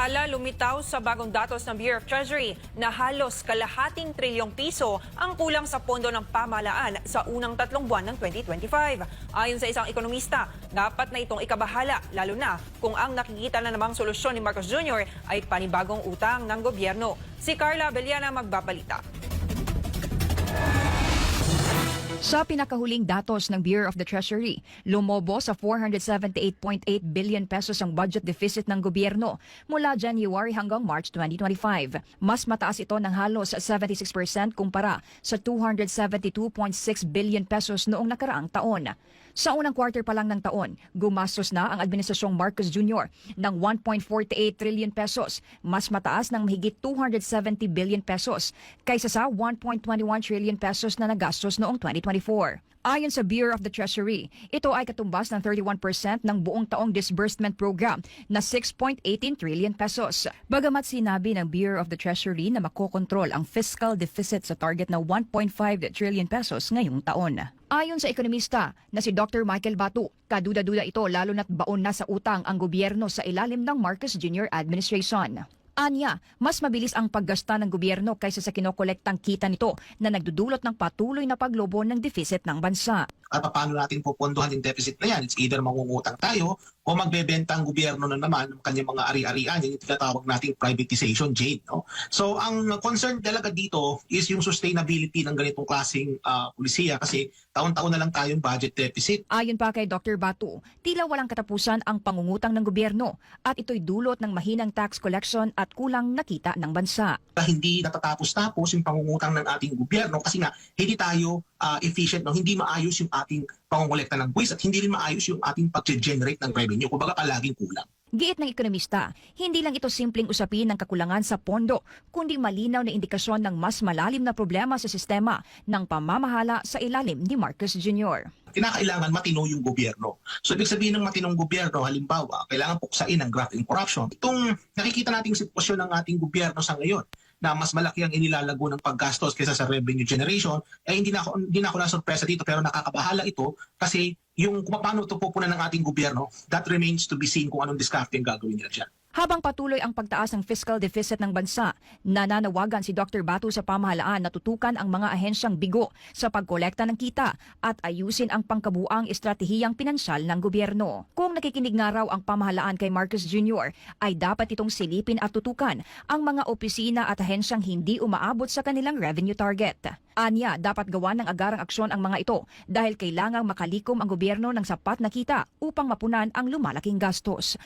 Samantala, lumitaw sa bagong datos ng Bureau of Treasury na halos kalahating trilyong piso ang kulang sa pondo ng pamahalaan sa unang tatlong buwan ng 2025. Ayon sa isang ekonomista, dapat na itong ikabahala lalo na kung ang nakikita na namang solusyon ni Marcos Jr. ay panibagong utang ng gobyerno. Si Carla Beliana magbabalita. Sa pinakahuling datos ng Bureau of the Treasury, lumobo sa 478.8 billion pesos ang budget deficit ng gobyerno mula January hanggang March 2025. Mas mataas ito ng halos 76% kumpara sa 272.6 billion pesos noong nakaraang taon. Sa unang quarter pa lang ng taon, gumastos na ang Administrasyong Marcos Jr. ng 1.48 trillion pesos, mas mataas ng mahigit 270 billion pesos kaysa sa 1.21 trillion pesos na nagastos noong 2024. Ayon sa Bureau of the Treasury, ito ay katumbas ng 31% ng buong taong disbursement program na 6.18 trillion pesos. Bagamat sinabi ng Bureau of the Treasury na makokontrol ang fiscal deficit sa target na 1.5 trillion pesos ngayong taon. Ayon sa ekonomista na si Dr. Michael Batu, kaduda-duda ito lalo na't baon na sa utang ang gobyerno sa ilalim ng Marcos Jr. administration. Anya, mas mabilis ang paggasta ng gobyerno kaysa sa kinokolektang kita nito na nagdudulot ng patuloy na paglobo ng deficit ng bansa. At paano natin pupunduhan yung deficit na yan. It's either mangungutang tayo o magbebenta ang gobyerno na naman ng kanyang mga ari-arian, yung tinatawag nating privatization, Jade. No? So ang concern talaga dito is yung sustainability ng ganitong klaseng ah, pulisiya kasi taon-taon na lang tayong budget deficit. Ayon pa kay Dr. Batu, tila walang katapusan ang pangungutang ng gobyerno at ito'y dulot ng mahinang tax collection at kulang nakita ng bansa. hindi natatapos-tapos yung pangungutang ng ating gobyerno kasi nga hindi tayo ah, efficient, no? hindi maayos yung ating pangungulekta ng buwis at hindi rin maayos yung ating pag-generate ng revenue. Kumbaga palaging kulang. Giit ng ekonomista, hindi lang ito simpleng usapin ng kakulangan sa pondo, kundi malinaw na indikasyon ng mas malalim na problema sa sistema ng pamamahala sa ilalim ni Marcos Jr. kinakailangan matino yung gobyerno. So ibig sabihin ng matinong gobyerno, halimbawa, kailangan puksain ang graft and corruption. Itong nakikita nating sitwasyon ng ating gobyerno sa ngayon, na mas malaki ang inilalago ng paggastos kaysa sa revenue generation, eh hindi na ako, hindi na ako nasurpresa dito pero nakakabahala ito kasi yung kung paano ito pupunan ng ating gobyerno, that remains to be seen kung anong discarding gagawin nila dyan. Habang patuloy ang pagtaas ng fiscal deficit ng bansa, nananawagan si Dr. Batu sa pamahalaan na tutukan ang mga ahensyang bigo sa pagkolekta ng kita at ayusin ang pangkabuang estratehiyang pinansyal ng gobyerno. Kung nakikinig nga raw ang pamahalaan kay Marcos Jr., ay dapat itong silipin at tutukan ang mga opisina at ahensyang hindi umaabot sa kanilang revenue target. Anya, dapat gawa ng agarang aksyon ang mga ito dahil kailangang makalikom ang gobyerno ng sapat na kita upang mapunan ang lumalaking gastos.